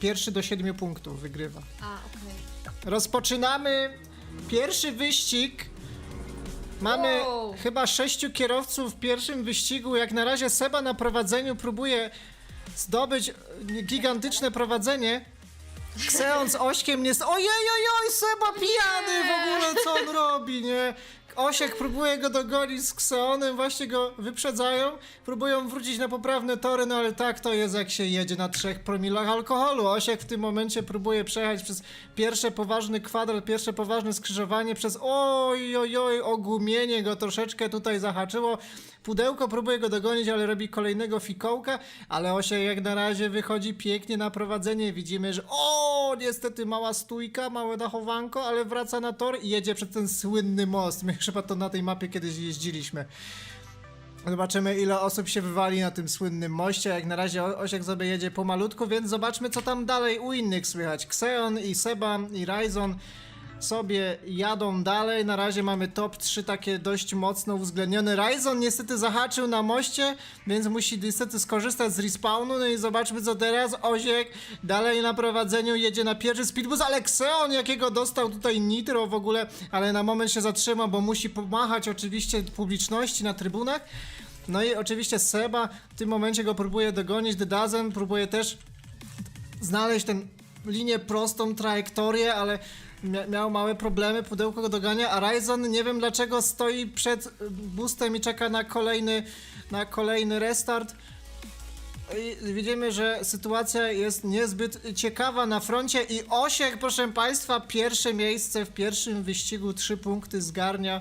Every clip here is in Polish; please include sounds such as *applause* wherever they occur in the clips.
Pierwszy do siedmiu punktów wygrywa. A, okej. Rozpoczynamy pierwszy wyścig. Mamy Wow. chyba sześciu kierowców w pierwszym wyścigu. Jak na razie Seba na prowadzeniu próbuje zdobyć e, gigantyczne prowadzenie. Kseon z Ośkiem nie... Ojej, ojej, Seba pijany w ogóle, co on robi, nie? Osiek próbuje go dogonić z Kseonem, właśnie go wyprzedzają, próbują wrócić na poprawne tory, no ale tak to jest, jak się jedzie na trzech promilach alkoholu. Osiek w tym momencie próbuje przejechać przez pierwsze poważny kwadrat, pierwsze poważne skrzyżowanie, przez oj, oj, oj, ogumienie go troszeczkę tutaj zahaczyło. Pudełko próbuje go dogonić, ale robi kolejnego fikołka, ale Osiek jak na razie wychodzi pięknie na prowadzenie. Widzimy, że o, niestety mała stójka, małe dachowanko, ale wraca na tor i jedzie przez ten słynny most. Chyba to na tej mapie kiedyś jeździliśmy. Zobaczymy, ile osób się wywali na tym słynnym moście. Jak na razie Osiek sobie jedzie pomalutku, więc zobaczmy, co tam dalej u innych słychać. Xeon i Seba i Ryzon sobie jadą dalej. Na razie mamy top 3 takie dość mocno uwzględnione. Ryzon niestety zahaczył na moście, więc musi niestety skorzystać z respawnu. No i zobaczmy, co teraz. Osiek dalej na prowadzeniu jedzie na pierwszy speedbus, ale Xeon jakiego dostał tutaj nitro w ogóle, ale na moment się zatrzyma, bo musi pomachać oczywiście publiczności na trybunach. No i oczywiście Seba w tym momencie go próbuje dogonić, Dedazen próbuje też znaleźć tę linię prostą, trajektorię, ale mia miał małe problemy, pudełko go dogania, a Ryzon nie wiem dlaczego stoi przed y, boostem i czeka na kolejny, na kolejny restart. I widzimy, że sytuacja jest niezbyt ciekawa na froncie i Osiek, proszę Państwa, pierwsze miejsce w pierwszym wyścigu, trzy punkty zgarnia.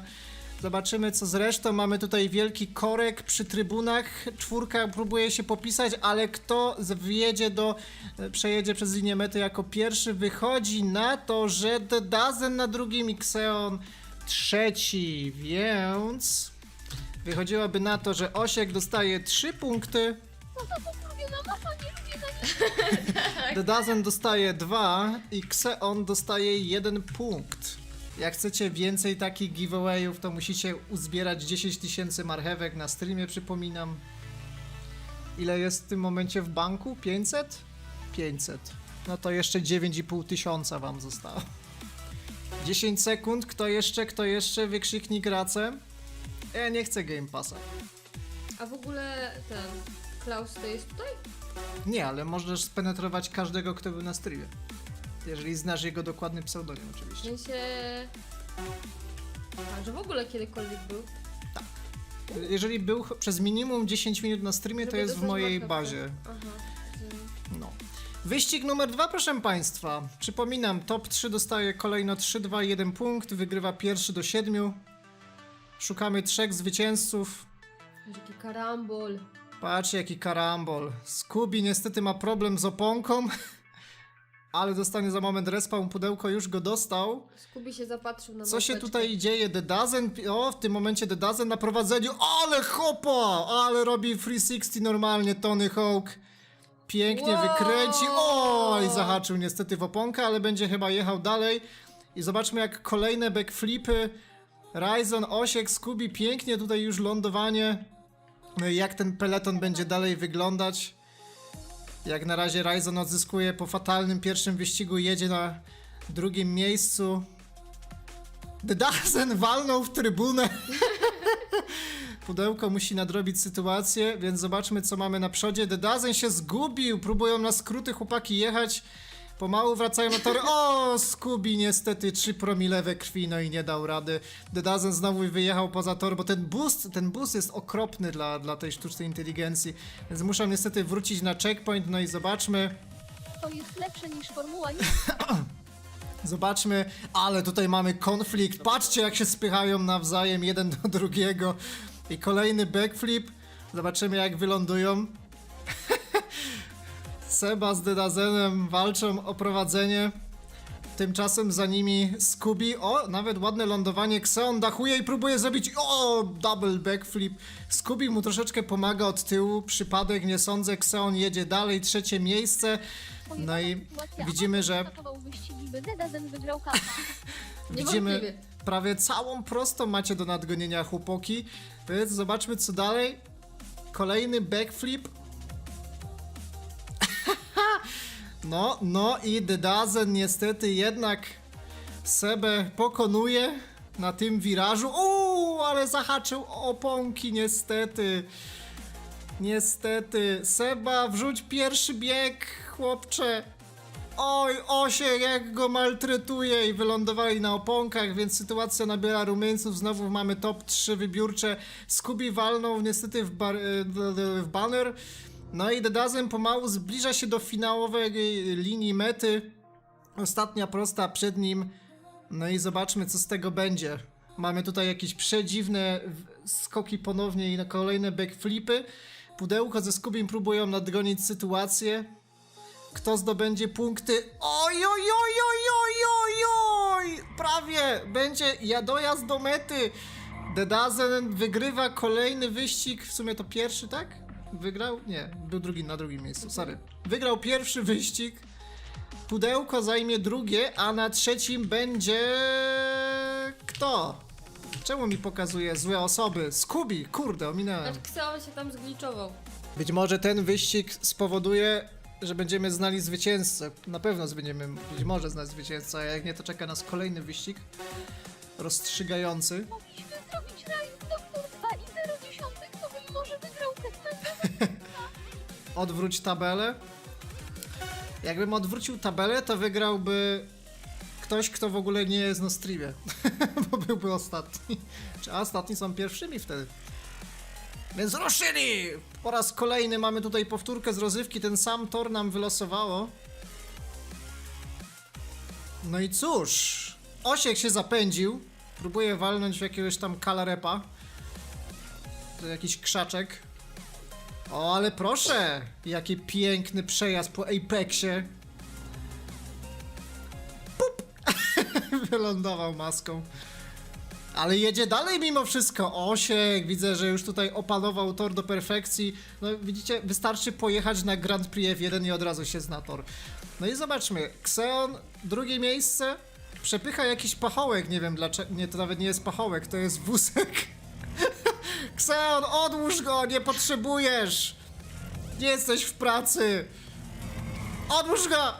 Zobaczymy co z resztą. Mamy tutaj wielki korek przy trybunach. Czwórka próbuje się popisać, ale kto wjedzie do, e, przejedzie przez linię mety jako pierwszy, wychodzi na to, że The Dazen na drugim i Xeon trzeci, więc wychodziłoby na to, że Osiek dostaje trzy punkty. The Dozen dostaje 2 i Xeon dostaje 1 punkt. Jak chcecie więcej takich giveawayów, to musicie uzbierać 10 tysięcy marchewek na streamie, przypominam. Ile jest w tym momencie w banku? 500? 500. No to jeszcze 9,5 tysiąca wam zostało. 10 sekund, kto jeszcze, kto jeszcze? Wykrzyknik racę. Ja nie chcę Game Passa. A w ogóle ten Klaus to jest tutaj? Nie, ale możesz spenetrować każdego, kto był na streamie. Jeżeli znasz jego dokładny pseudonim, W oczywiście. sensie... A, że w ogóle kiedykolwiek był? Jeżeli był ch- przez minimum 10 minut na streamie, to Żeby jest w dostać mojej bazie. Aha. No. Wyścig numer dwa, proszę Państwa. Przypominam, top 3 dostaje kolejno 3, 2, 1 punkt, wygrywa pierwszy do 7. Szukamy trzech zwycięzców. Jaki karambol. Patrzcie, jaki karambol. Scooby niestety ma problem z oponką, *laughs* ale dostanie za moment respawn, pudełko już go dostał. Skubi się zapatrzył na Co się tutaj dzieje? The Dozen, o, w tym momencie The Dozen na prowadzeniu, ale hopa! Ale robi 360 normalnie Tony Hawk. Pięknie Wow! wykręci, o, i zahaczył niestety w oponkę, ale będzie chyba jechał dalej. I zobaczmy jak kolejne backflipy. Ryzon, Osiek, Scooby, pięknie tutaj już lądowanie. No i jak ten peleton będzie dalej wyglądać. Jak na razie Ryzon odzyskuje po fatalnym pierwszym wyścigu, jedzie na drugim miejscu. The Dazen walnął w trybunę. *laughs* Pudełko musi nadrobić sytuację, więc zobaczmy co mamy na przodzie. The Dazen się zgubił, próbują na skróty chłopaki jechać. Pomału wracają na tory. O, Scooby niestety 3 promile we krwi, no i nie dał rady. The Dazen znowu wyjechał poza tor, bo ten boost, ten boost jest okropny dla, dla tej sztucznej inteligencji. Więc muszę niestety wrócić na checkpoint, no i zobaczmy. To jest lepsze niż Formuła 1. *clears throat* Zobaczmy, ale tutaj mamy konflikt. Patrzcie, jak się spychają nawzajem jeden do drugiego. I kolejny backflip. Zobaczymy, jak wylądują. Seba z Dedazenem walczą o prowadzenie. Tymczasem za nimi Scooby. O, nawet ładne lądowanie. Xeon dachuje i próbuje zrobić. O, double backflip. Scooby mu troszeczkę pomaga od tyłu. Przypadek, nie sądzę. Xeon jedzie dalej, trzecie miejsce. No i widzimy, że. *laughs* Widzimy prawie całą prostą macie do nadgonienia chłopaki. Więc zobaczmy co dalej. No, no i The Dozen niestety jednak Sebę pokonuje na tym wirażu. Uuu, ale zahaczył oponki niestety. Niestety. Seba, wrzuć pierwszy bieg, chłopcze. Oj, Osie, jak go maltretuje i wylądowali na oponkach, więc sytuacja nabiera rumieńców. Znowu mamy top 3 wybiórcze. Scooby walnął niestety w, bar, e, w banner. No i The Dozen pomału zbliża się do finałowej linii mety. Ostatnia prosta przed nim. No i zobaczmy, co z tego będzie. Mamy tutaj jakieś przedziwne skoki ponownie i na kolejne backflipy. Pudełko ze Skubim próbują nadgonić sytuację. Kto zdobędzie punkty? Oj, oj, oj, oj, oj, oj, oj! Prawie! Będzie ja dojazd do mety. The Dozen wygrywa kolejny wyścig. W sumie to pierwszy, tak? Wygrał? Nie, był drugi na drugim miejscu. Sorry. Wygrał pierwszy wyścig. Pudełko zajmie drugie, a na trzecim będzie. Kto? Czemu mi pokazuje złe osoby? Scooby, kurde, ominąłem. Znaczy Xeon się tam zgliczował. Być może ten wyścig spowoduje, że będziemy znali zwycięzcę. Na pewno będziemy być może znać zwycięzcę, a jak nie, to czeka nas kolejny wyścig rozstrzygający. Mogliśmy zrobić raj Doktor Odwróć tabelę. Jakbym odwrócił tabelę, to wygrałby ktoś, kto w ogóle nie jest na streamie. *laughs* Bo byłby ostatni. A ostatni są pierwszymi wtedy. Więc ruszyli! Po raz kolejny mamy tutaj powtórkę z rozrywki. Ten sam tor nam wylosowało. No i cóż. Osiek się zapędził. Próbuje walnąć w jakiegoś tam kalarepa. To jakiś krzaczek. O, ale proszę! Jaki piękny przejazd po Apexie. Pup! *laughs* Wylądował maską. Ale jedzie dalej mimo wszystko. Osiek, widzę, że już tutaj opanował tor do perfekcji. No widzicie, wystarczy pojechać na Grand Prix F1 i od razu się zna tor. No i zobaczmy. Xeon, drugie miejsce. Przepycha jakiś pachołek, nie wiem dlaczego. Nie, to nawet nie jest pachołek, to jest wózek. Xeon, odłóż go, nie potrzebujesz! Nie jesteś w pracy! Odłóż go!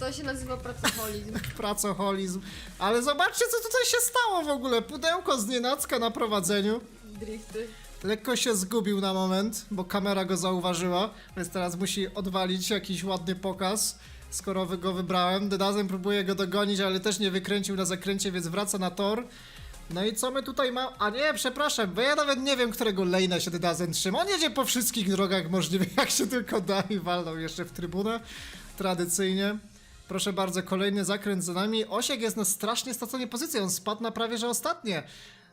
To się nazywa pracoholizm. *laughs* Pracoholizm. Ale zobaczcie, co tutaj się stało w ogóle. Pudełko z nienacka na prowadzeniu. Drifty. Lekko się zgubił na moment, bo kamera go zauważyła, więc teraz musi odwalić jakiś ładny pokaz. Skoro go wybrałem, Dedazem próbuje go dogonić, ale też nie wykręcił na zakręcie, więc wraca na tor. No i co my tutaj mamy? A nie, przepraszam, bo ja nawet nie wiem, którego lane'a się Dedazen trzyma. On jedzie po wszystkich drogach możliwych, jak się tylko da i walnął jeszcze w trybunę. Tradycyjnie. Proszę bardzo, kolejny zakręt za nami. Osiek jest na strasznie straconej pozycji, on spadł na prawie, że ostatnie.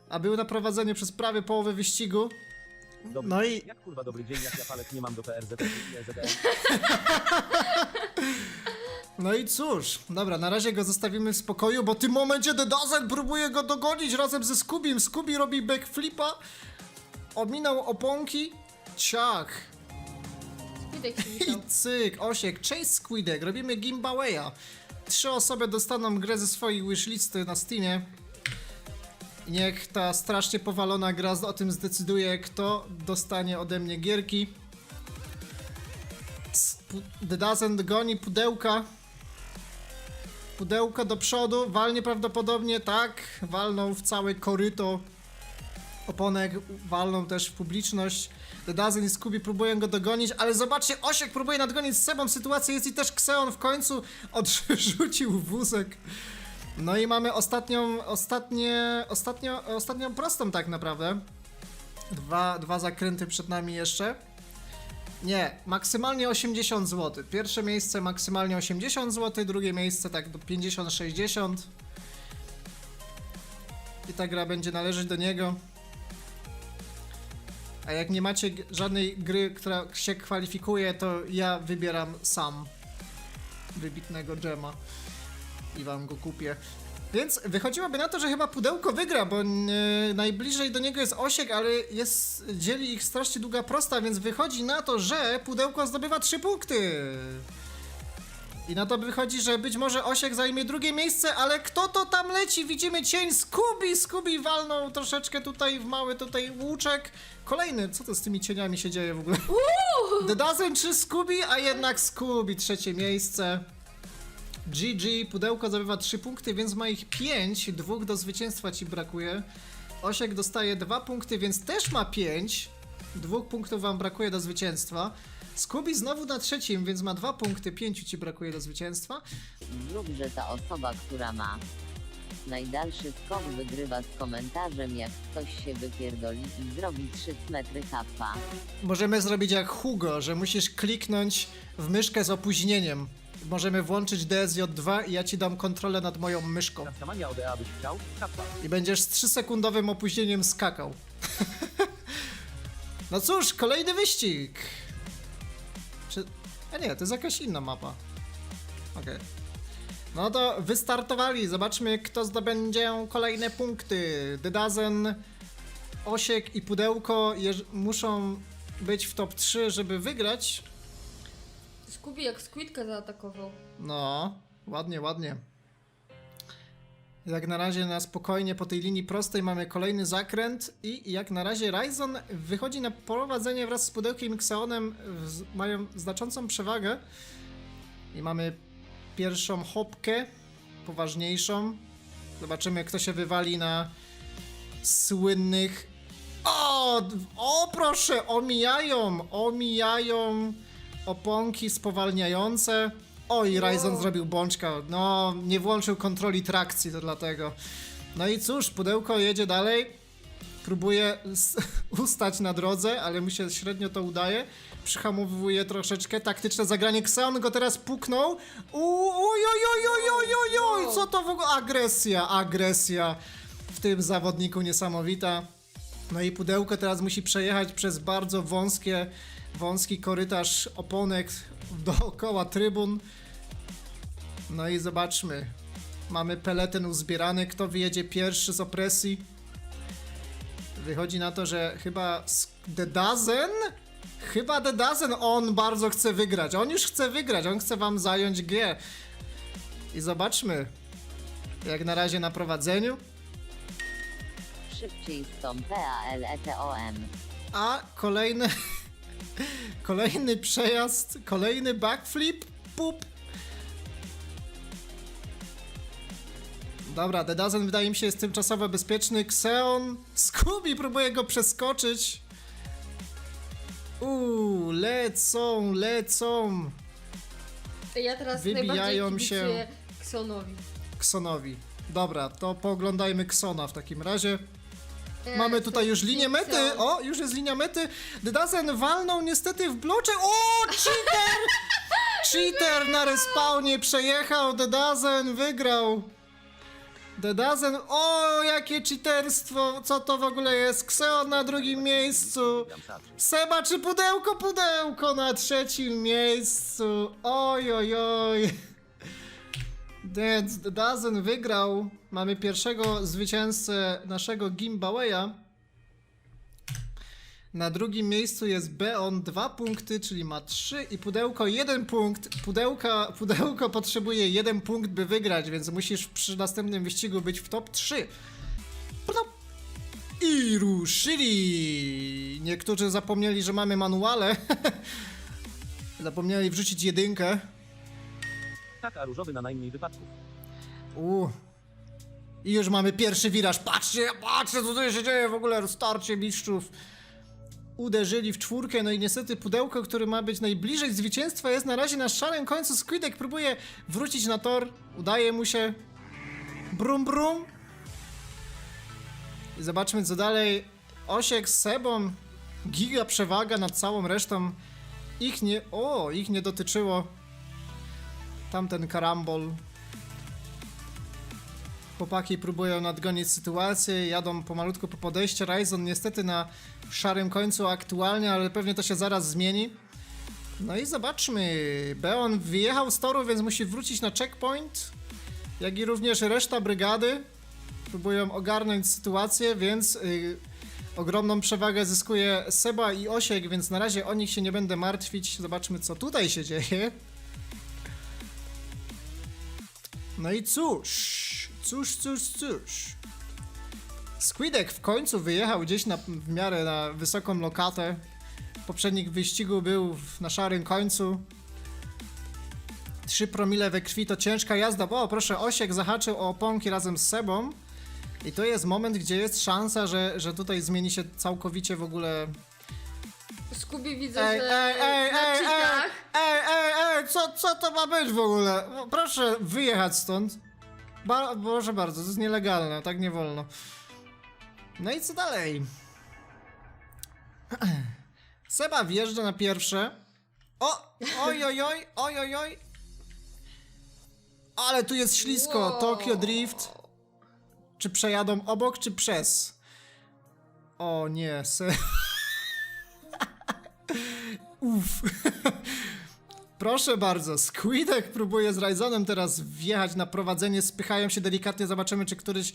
A był na prowadzeniu przez prawie połowę wyścigu. Dobry. No i Jak kurwa dobry dzień, jak ja palec nie mam do PRZ. *laughs* No i cóż, dobra, na razie go zostawimy w spokoju, bo w tym momencie The Dozen próbuje go dogonić razem ze Scubim. Scooby robi backflipa, ominął oponki, ciach się i witał. cyk, osiek, chase Squidek, robimy gimbawaya. Trzy osoby dostaną grę ze swojej wishlisty na Steamie. I Niech ta strasznie powalona gra o tym zdecyduje, kto dostanie ode mnie gierki. Pu- The Dozen goni pudełka. Pudełko do przodu, walnie prawdopodobnie, tak, walną w całe koryto oponek, walną też w publiczność. The Dozen i Scooby próbują go dogonić, ale zobaczcie, Osiek próbuje nadgonić z sobą sytuację, jest i też Xeon w końcu *laughs* odrzucił wózek. No i mamy ostatnią, ostatnie, ostatnio, ostatnią prostą tak naprawdę. Dwa, dwa zakręty przed nami jeszcze. Nie, maksymalnie 80 zł. Pierwsze miejsce maksymalnie 80 zł, drugie miejsce tak do 50-60. I ta gra będzie należeć do niego. A jak nie macie żadnej gry, która się kwalifikuje, to ja wybieram sam wybitnego Gema i wam go kupię. Więc wychodziłoby na to, że chyba pudełko wygra, bo e, najbliżej do niego jest Osiek, ale jest, dzieli ich strasznie długa prosta, więc wychodzi na to, że pudełko zdobywa 3 punkty. I na to wychodzi, że być może Osiek zajmie drugie miejsce, ale kto to tam leci? Widzimy cień Scooby. Scooby walnął troszeczkę tutaj w mały tutaj łuczek. Kolejny, co to z tymi cieniami się dzieje w ogóle? The Dozen czy Scooby, a jednak Scooby trzecie miejsce. GG, pudełko zdobywa 3 punkty, więc ma ich 5. Dwóch do zwycięstwa ci brakuje. Osiek dostaje 2 punkty, więc też ma 5. Dwóch punktów wam brakuje do zwycięstwa. Skubi znowu na trzecim, więc ma 2 punkty, 5 ci brakuje do zwycięstwa. Zrób, że ta osoba, która ma najdalszy skok wygrywa z komentarzem jak ktoś się wypierdoli i zrobi 3 metry kappa. Możemy zrobić jak Hugo, że musisz kliknąć w myszkę z opóźnieniem. Możemy włączyć DSJ2 i ja ci dam kontrolę nad moją myszką. I będziesz z 3-sekundowym opóźnieniem skakał. *laughs* no cóż, kolejny wyścig. Czy... A nie, to jest jakaś inna mapa. Okej. No to wystartowali. Zobaczmy, kto zdobędzie kolejne punkty. Dedazen, Osiek i Pudełko muszą być w top 3, żeby wygrać. Skubi jak Squidka zaatakował. No, ładnie, ładnie. Jak na razie na spokojnie po tej linii prostej mamy kolejny zakręt i jak na razie Ryzon wychodzi na prowadzenie wraz z pudełkiem Xeonem, mają znaczącą przewagę i mamy pierwszą hopkę, poważniejszą. Zobaczymy kto się wywali na słynnych... O, o proszę, omijają, omijają oponki spowalniające. Oj, Ryzen zrobił bączka. No, nie włączył kontroli trakcji, to dlatego. No i cóż, pudełko jedzie dalej. Próbuje *laughs* ustać na drodze, ale mu się średnio to udaje. Przyhamowuje troszeczkę. Taktyczne zagranie. Xeon go teraz puknął. Uuu, oj, oj, oj, oj, oj, oj, oj, co to w ogóle? Agresja, agresja w tym zawodniku niesamowita. No i pudełko teraz musi przejechać przez bardzo wąskie, wąski korytarz oponek dookoła trybun. No i zobaczmy. Mamy peleton uzbierany. Kto wyjedzie pierwszy z opresji? Wychodzi na to, że chyba The Dozen? Chyba The Dozen on bardzo chce wygrać. On już chce wygrać, on chce wam zająć G. I zobaczmy. Jak na razie na prowadzeniu. Szybciej z tą P-A-L-E-T-O-M. A kolejny. *laughs* Kolejny przejazd, kolejny backflip. Pup. Dobra, The Dozen wydaje mi się jest tymczasowo bezpieczny. Xeon. Scooby próbuje go przeskoczyć. Uuu, lecą, lecą. Ja teraz Wybijają najbardziej się. Xonowi. Ksonowi. Dobra, to pooglądajmy Ksona w takim razie. Mamy tutaj już linię mety. O, już jest linia mety. Dedazen walnął niestety w bloczek. O, cheater! *laughs* cheater na respawnie przejechał. Dedazen wygrał. Dedazen, o, jakie cheaterstwo. Co to w ogóle jest? Xeon na drugim miejscu. Seba czy pudełko? Pudełko na trzecim miejscu. Oj, oj, oj. Więc Dazen wygrał. Mamy pierwszego zwycięzcę naszego Gimbawaya. Na drugim miejscu jest Beon 2 punkty, czyli ma 3 i pudełko 1 punkt. Pudełka, pudełko potrzebuje 1 punkt, by wygrać, więc musisz przy następnym wyścigu być w top 3. Plop. I ruszyli! Niektórzy zapomnieli, że mamy manuale. *laughs* zapomnieli wrzucić jedynkę. Tak, a różowy na najmniej wypadków. U. I już mamy pierwszy wiraż. Patrzcie, patrzcie, co tutaj się dzieje w ogóle. Starcie mistrzów. Uderzyli w czwórkę, no i niestety pudełko, które ma być najbliżej zwycięstwa, jest na razie na szarym końcu. Squidek próbuje wrócić na tor. Udaje mu się. Brum, brum. I zobaczmy, co dalej. Osiek z Sebą. Giga przewaga nad całą resztą. Ich nie. O, ich nie dotyczyło. Tamten karambol. Chłopaki próbują nadgonić sytuację, jadą pomalutku po podejście. Ryzen niestety na szarym końcu aktualnie, ale pewnie to się zaraz zmieni. No i zobaczmy. Beon wyjechał z toru, więc musi wrócić na checkpoint. Jak i również reszta brygady próbują ogarnąć sytuację, więc y, ogromną przewagę zyskuje Seba i Osiek, więc na razie o nich się nie będę martwić. Zobaczmy, co tutaj się dzieje. No i cóż, cóż, cóż, cóż. Squidek w końcu wyjechał gdzieś na, w miarę na wysoką lokatę. W poprzednich wyścigu był w, na szarym końcu. 3 promile we krwi to ciężka jazda. O, proszę, Osiek zahaczył o oponki razem z Sebą. I to jest moment, gdzie jest szansa, że, że tutaj zmieni się całkowicie w ogóle Skubi widzę, Ej, że ej, ej, na ej, ej, cheatach. ej, ej, ej, co, co to ma być w ogóle? Proszę wyjechać stąd. Ba proszę bardzo, to jest nielegalne, tak nie wolno. No i co dalej? *clears throat* Seba wjeżdża na pierwsze. O! Oj, oj, oj, oj, oj, oj. Ale tu jest ślisko. Wow. Tokyo Drift. Czy przejadą obok, czy przez? O nie, se... *laughs* Uff. *laughs* Proszę bardzo, Squidek próbuje z Ryzonem teraz wjechać na prowadzenie, spychają się delikatnie, zobaczymy czy któryś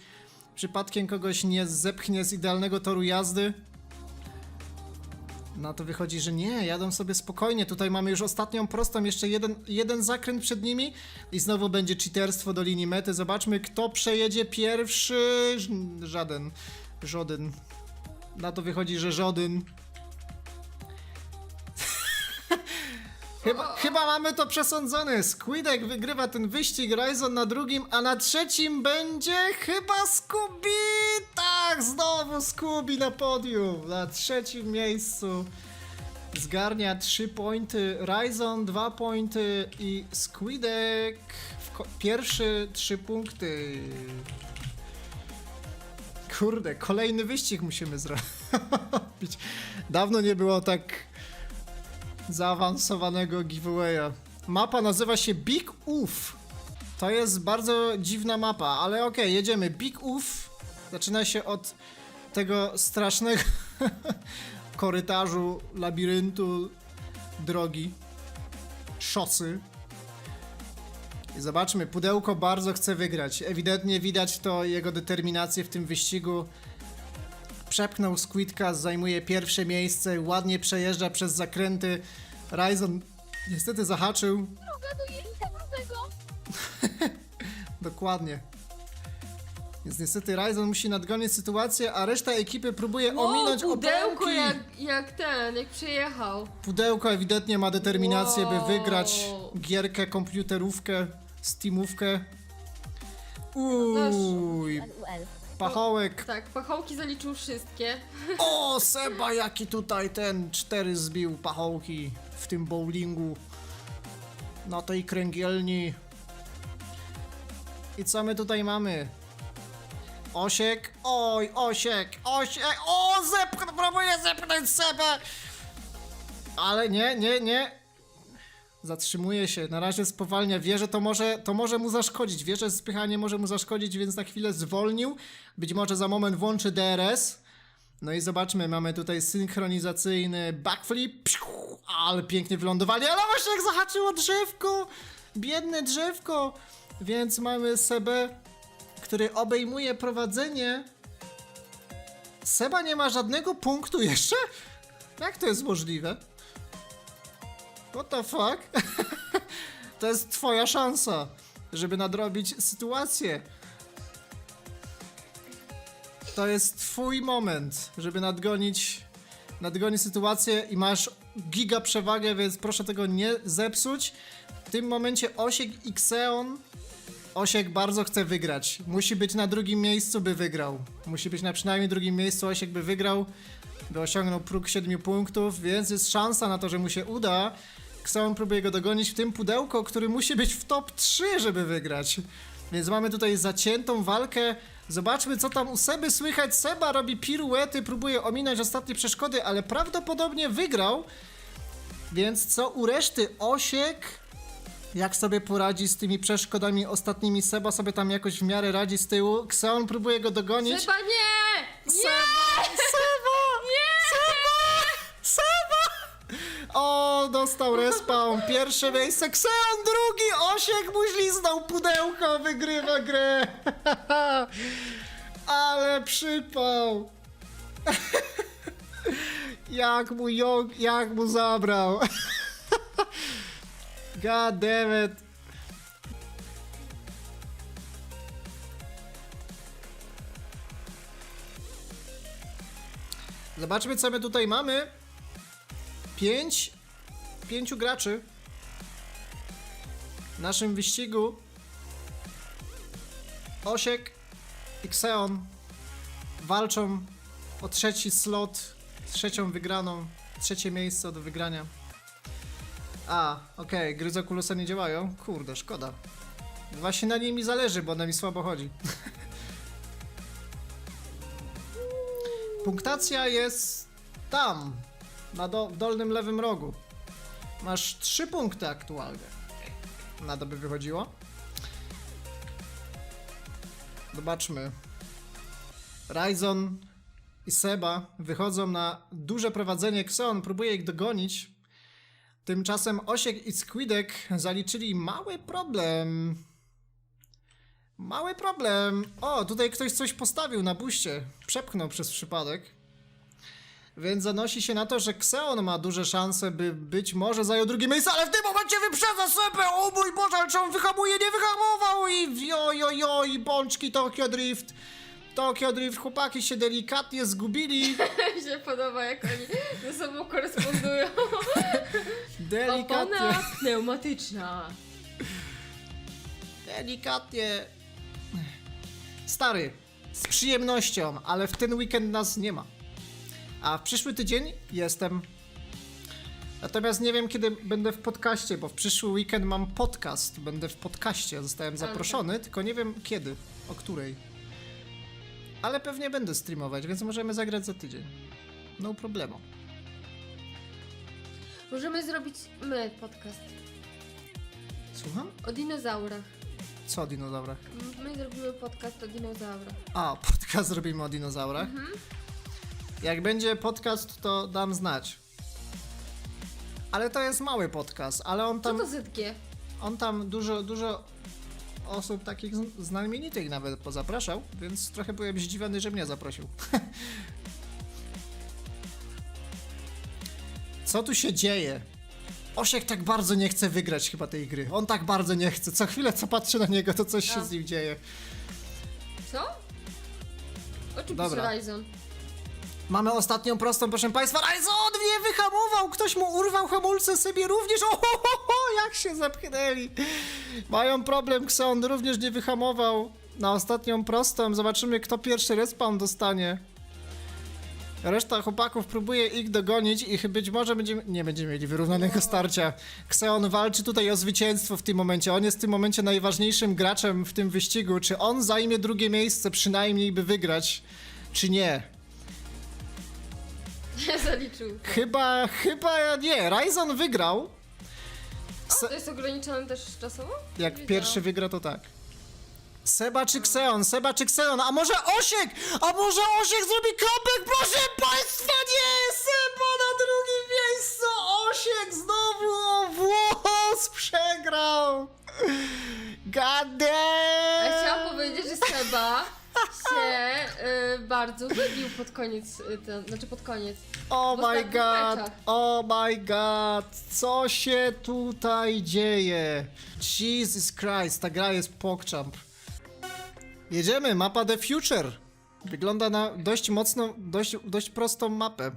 przypadkiem kogoś nie zepchnie z idealnego toru jazdy. No to wychodzi, że nie, jadą sobie spokojnie. Tutaj mamy już ostatnią prostą, jeszcze jeden, jeden zakręt przed nimi i znowu będzie cheaterstwo do linii mety. Zobaczmy, kto przejedzie pierwszy. Żaden. Żaden. Na to wychodzi, że żaden. Chyba, chyba mamy to przesądzone. Squidek wygrywa ten wyścig, Ryzon na drugim, a na trzecim będzie chyba Scooby! Tak, znowu Scooby na podium. Na trzecim miejscu. Zgarnia 3 pointy, Ryzon 2 pointy i Squidek pierwszy 3 punkty. Kurde, kolejny wyścig musimy zrobić. Dawno nie było tak zaawansowanego giveawaya. Mapa nazywa się Big Oof. To jest bardzo dziwna mapa, ale okej, jedziemy. Big Oof zaczyna się od tego strasznego *laughs* korytarzu, labiryntu, drogi, szosy. I zobaczmy, pudełko bardzo chce wygrać. Ewidentnie widać to jego determinację w tym wyścigu. Przepchnął Squidka, zajmuje pierwsze miejsce, ładnie przejeżdża przez zakręty. Ryzon niestety zahaczył. Droga do jelita grubego. Dokładnie. Więc niestety Ryzon musi nadgonić sytuację, a reszta ekipy próbuje ominąć Wow, pudełko oponki. jak, jak ten, jak przyjechał. Pudełko ewidentnie ma determinację, Wow. by wygrać gierkę, komputerówkę, steamówkę. Uj, pachołek. Tak, pachołki zaliczył wszystkie. O, Seba, jaki tutaj ten cztery zbił pachołki w tym bowlingu. Na tej kręgielni. I co my tutaj mamy? Osiek? Oj, Osiek, Osiek, o, zepchnę, próbuję zepchnąć Sebę! Ale nie, nie, nie. Zatrzymuje się, na razie spowalnia, wie, że to może, to może mu zaszkodzić, wie, że spychanie może mu zaszkodzić, więc na chwilę zwolnił. Być może za moment włączy DRS. No i zobaczmy, mamy tutaj synchronizacyjny backflip, Psiu, ale pięknie wylądowali, ale właśnie jak zahaczyło drzewko, biedne drzewko, więc mamy Sebę, który obejmuje prowadzenie. Seba nie ma żadnego punktu jeszcze? Jak to jest możliwe? What the fuck? *laughs* to jest twoja szansa, żeby nadrobić sytuację. To jest twój moment, żeby nadgonić, nadgonić sytuację i masz giga przewagę, więc proszę tego nie zepsuć. W tym momencie Osiek i Xeon. Osiek bardzo chce wygrać. Musi być na drugim miejscu, by wygrał. Musi być na przynajmniej drugim miejscu Osiek, by wygrał, by osiągnął próg 7 punktów, więc jest szansa na to, że mu się uda. Xeon próbuje go dogonić w tym pudełko, który musi być w top 3, żeby wygrać. Więc mamy tutaj zaciętą walkę. Zobaczmy, co tam u Seby słychać. Seba robi piruety, próbuje ominąć ostatnie przeszkody, ale prawdopodobnie wygrał. Więc co u reszty? Osiek. Jak sobie poradzi z tymi przeszkodami ostatnimi? Seba sobie tam jakoś w miarę radzi z tyłu. Xeon próbuje go dogonić. Chyba nie! Nie! Seba! Seba! Nie! Seba! Seba! O, dostał respawn. Pierwsze miejsce. Xeon drugi. Osiek mu śliznął pudełko. Wygrywa grę. *laughs* Ale przypał. *laughs* Jak mu, ją, jak mu zabrał. *laughs* God damn it. Zobaczmy, co my tutaj mamy. Pięć. Pięciu graczy. W naszym wyścigu Osiek i Xeon walczą o trzeci slot, trzecią wygraną, trzecie miejsce do wygrania. A, okej, gry z Oculusa nie działają? Kurde, szkoda. Właśnie na niej mi zależy, bo ona mi słabo chodzi. Punktacja jest tam, na do, w dolnym lewym rogu. Masz trzy punkty aktualnie. Na by wychodziło. Zobaczmy. Ryzon i Seba wychodzą na duże prowadzenie. Xeon próbuje ich dogonić. Tymczasem Osiek i Squidek zaliczyli mały problem. Mały problem. O, tutaj ktoś coś postawił na buście. Przepchnął przez przypadek. Więc zanosi się na to, że Xeon ma duże szanse, by być może zajął drugie miejsce, ale w tym momencie wyprzedza Sebę! O mój Boże, ale czy on wyhamuje? Nie wyhamował! I jo, jo, jo, i bączki Tokyo Drift. Tokyo Drift, chłopaki się delikatnie zgubili. *laughs* Mi się podoba, jak oni ze sobą korespondują. *laughs* Delikatnie. Opona pneumatyczna. Delikatnie. Stary, z przyjemnością, ale w ten weekend nas nie ma. A w przyszły tydzień jestem. Natomiast nie wiem, kiedy będę w podcaście, bo w przyszły weekend mam podcast. Będę w podcaście, zostałem zaproszony, tylko nie wiem kiedy, o której. Ale pewnie będę streamować, więc możemy zagrać za tydzień. No problemu. Możemy zrobić my podcast Słucham? o dinozaurach. Co o dinozaurach? My zrobimy podcast o dinozaurach. A, *laughs* podcast zrobimy o dinozaurach. Jak będzie podcast, to dam znać. Ale to jest mały podcast, ale on Co tam, to ZG? on tam dużo, dużo osób takich znamienitych nawet pozapraszał, więc trochę byłem zdziwiony, że mnie zaprosił. *laughs* Co tu się dzieje? Osiek tak bardzo nie chce wygrać chyba tej gry. On tak bardzo nie chce. Co chwilę, co patrzy na niego, to coś się A. z nim dzieje. Co? O czym Dobra. Ryzon? Mamy ostatnią prostą, proszę Państwa. Ryzon nie wyhamował! Ktoś mu urwał hamulce sobie również. O, ho, ho, ho, jak się zepchnęli. Mają problem, Xeon również nie wyhamował. Na ostatnią prostą. Zobaczymy, kto pierwszy respawn dostanie. Reszta chłopaków próbuje ich dogonić i być może będziemy, nie będziemy mieli wyrównanego starcia. Xeon walczy tutaj o zwycięstwo w tym momencie. On jest w tym momencie najważniejszym graczem w tym wyścigu. Czy on zajmie drugie miejsce przynajmniej, by wygrać, czy nie? *laughs* Zaliczył. Chyba, chyba nie. Ryzon wygrał. To jest ograniczone też czasowo? Jak pierwszy wygra, to tak. Seba czy Xeon? Seba czy Xeon? A może Osiek? A może Osiek zrobi comeback? Proszę Państwa, nie! Seba na drugim miejscu! Osiek znowu o włos przegrał! God damn! chciałam powiedzieć, że Seba się y, bardzo wybił pod koniec, y, ten, znaczy pod koniec. Oh w my ostatnich god! meczach. Oh my god! Co się tutaj dzieje? Jesus Christ, ta gra jest pokczamp. Jedziemy, mapa The Future. Wygląda na dość mocną, dość, dość prostą mapę.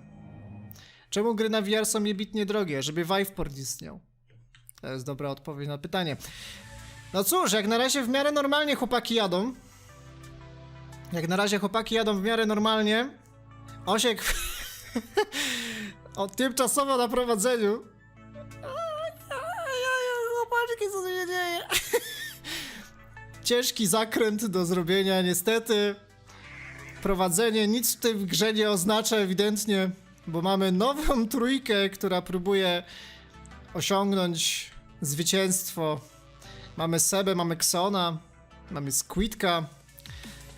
Czemu gry na VR są jebitnie drogie? Żeby Viveport istniał. To jest dobra odpowiedź na pytanie. No cóż, jak na razie w miarę normalnie chłopaki jadą. Jak na razie chłopaki jadą w miarę normalnie. Osiek *laughs* o tymczasowo na prowadzeniu. Chłopaczki, co się dzieje? Ciężki zakręt do zrobienia, niestety. Prowadzenie nic w tej grze nie oznacza ewidentnie, bo mamy nową *laughs* trójkę, która próbuje osiągnąć zwycięstwo. Mamy Sebę, mamy Xona, mamy Squidka,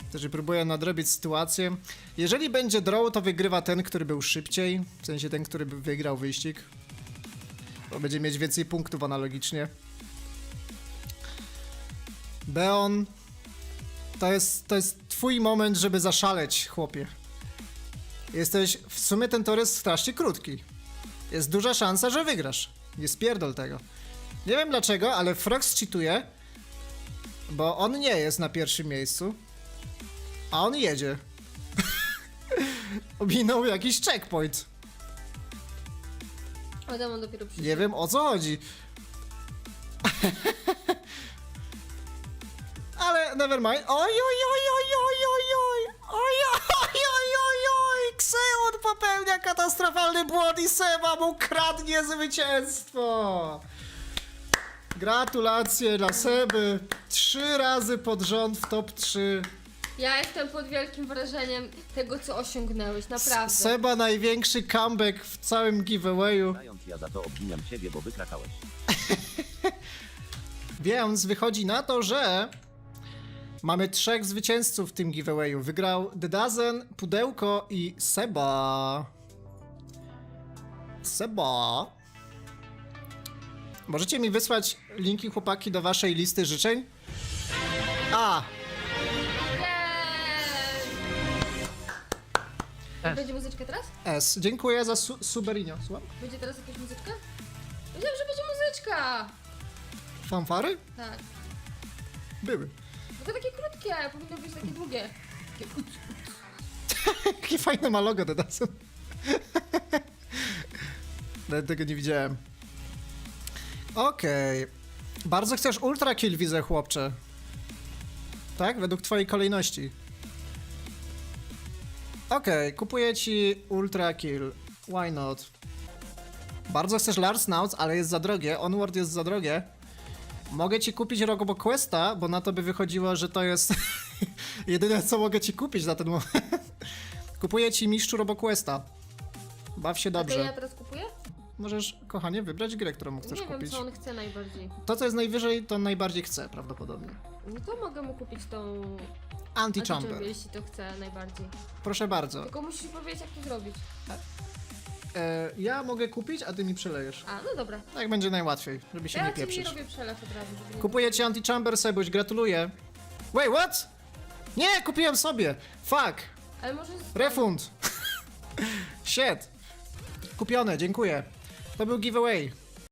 którzy próbują nadrobić sytuację. Jeżeli będzie draw, to wygrywa ten, który był szybciej, w sensie ten, który wygrał wyścig. Bo będzie mieć więcej punktów analogicznie. Beon, to jest, to jest twój moment, żeby zaszaleć, chłopie. Jesteś, w sumie ten tor jest strasznie krótki. Jest duża szansa, że wygrasz. Nie spierdol tego. Nie wiem dlaczego, ale Frox cheatuje, bo on nie jest na pierwszym miejscu, a on jedzie. *laughs* Ominął jakiś checkpoint. A tam on dopiero. Nie wiem o co chodzi. *laughs* Ale never mind. Oj, oj, oj, oj, oj, oj, oj. Oj, oj, oj, oj, oj. Xeon popełnia katastrofalny błąd i Seba mu kradnie zwycięstwo. Gratulacje dla Seby. Trzy razy pod rząd w top 3. Ja jestem pod wielkim wrażeniem tego, co osiągnęłeś, naprawdę. Seba największy comeback w całym giveawayu. Za to obwiniam ciebie, bo wykrakałeś. *laughs* Więc wychodzi na to, że mamy trzech zwycięzców w tym giveawayu. Wygrał The Dozen, Pudełko i Seba. Seba. Możecie mi wysłać linki chłopaki do waszej listy życzeń? A! Będzie muzyczka teraz? S. Dziękuję za su suberinio. Słucham? Będzie teraz jakaś muzyczka? Wiedziałem, że będzie muzyczka! Fanfary? Tak. Były. To takie krótkie, powinno być takie długie. Takie. *laughs* Jakie fajne ma logo Dozen. *laughs* Nawet tego nie widziałem. Okej. Bardzo chcesz ultra kill, widzę, chłopcze. Tak? Według twojej kolejności. Okej, kupuję ci ultra kill. Why not? Bardzo chcesz Lars Nauts, ale jest za drogie. Onward jest za drogie. Mogę ci kupić Robo Questa, bo na to by wychodziło, że to jest *laughs* jedyne, co mogę ci kupić na ten moment. *laughs* Kupuję ci mistrzu RoboQuesta. Baw się A to ja dobrze. teraz kupuję? Możesz, kochanie, wybrać grę, którą chcesz nie wiem, kupić. co on chce najbardziej. To, co jest najwyżej, to najbardziej chcę, prawdopodobnie. No to mogę mu kupić tą... Anti-Chamber. Anti-chamber, jeśli to chce najbardziej. Proszę bardzo. Tylko musisz powiedzieć, jak to zrobić. E, ja mogę kupić, a ty mi przelejesz. A, no dobra. Tak będzie najłatwiej, żeby się Ja nie ci nie pieprzyć. robię przelew od razu. Żeby nie... Kupuję ci Anti-Chamber, Sebuś, gratuluję. Wait, what? Nie, kupiłem sobie. Fuck. Ale może... Refund. *laughs* Shit. Kupione, dziękuję. To był giveaway.